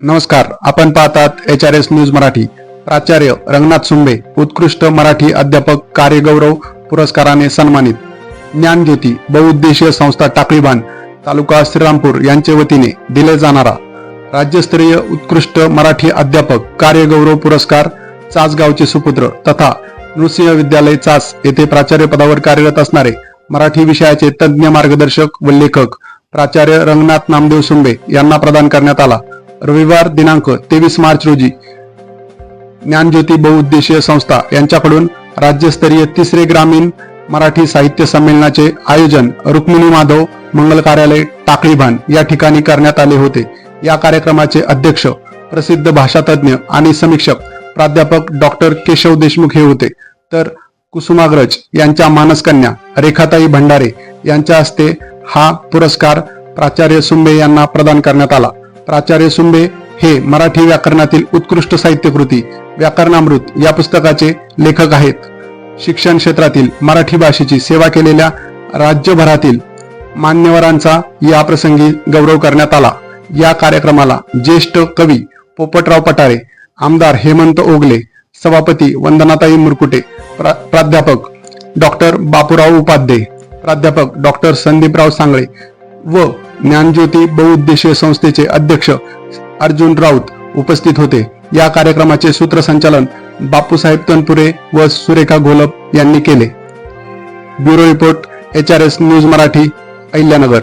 नमस्कार आपण पाहतात H R S news Marathi. प्राचार्य रंगनाथ सुंबे उत्कृष्ट मराठी अध्यापक कार्यगौरव पुरस्काराने सन्मानित. ज्ञानज्योती बहुउद्देशीय संस्था टाकळीबान तालुका श्रीरामपूर यांच्या वतीने दिले जाणारा राज्यस्तरीय उत्कृष्ट मराठी अध्यापक कार्यगौरव पुरस्कार चासगावचे सुपुत्र तथा नृसिंह विद्यालय चास येथे प्राचार्य पदावर कार्यरत असणारे मराठी विषयाचे तज्ज्ञ मार्गदर्शक व लेखक प्राचार्य रंगनाथ नामदेव सुंबे यांना प्रदान करण्यात आला. रविवार दिनांक तेवीस मार्च रोजी ज्ञानज्योती बहुउद्देशीय संस्था यांच्याकडून राज्यस्तरीय तिसरे ग्रामीण मराठी साहित्य संमेलनाचे आयोजन रुक्मिणी माधव मंगल कार्यालय टाकळीभान या ठिकाणी करण्यात आले होते. या कार्यक्रमाचे अध्यक्ष प्रसिद्ध भाषातज्ञ आणि समीक्षक प्राध्यापक डॉक्टर केशव देशमुख हे होते. तर कुसुमाग्रज यांच्या मानसकन्या रेखाताई भंडारे यांच्या हस्ते हा पुरस्कार प्राचार्य सुंबे यांना प्रदान करण्यात आला. प्राचार्य सुंबे हे मराठी व्याकरणातील उत्कृष्ट साहित्यकृती व्याकरणामृत या पुस्तकाचे लेखक आहेत. शिक्षण क्षेत्रातील मराठी भाषेची सेवा केलेल्या राज्यभरातील मान्यवरांचा या प्रसंगी गौरव करण्यात आला. या कार्यक्रमाला ज्येष्ठ कवी पोपटराव पटारे आमदार हेमंत ओगले सभापती वंदनाताई मुरकुटे प्रा- प्राध्यापक डॉक्टर बापूराव उपाध्ये प्राध्यापक डॉक्टर संदीपराव सांगळे व ज्ञानज्योती बहुउद्देशीय संस्थेचे अध्यक्ष अर्जुन राऊत उपस्थित होते. या कार्यक्रमाचे सूत्रसंचालन बापूसाहेब तनपुरे व सुरेखा घोलप यांनी केले. Bureau report H R S news Marathi Ahilyanagar.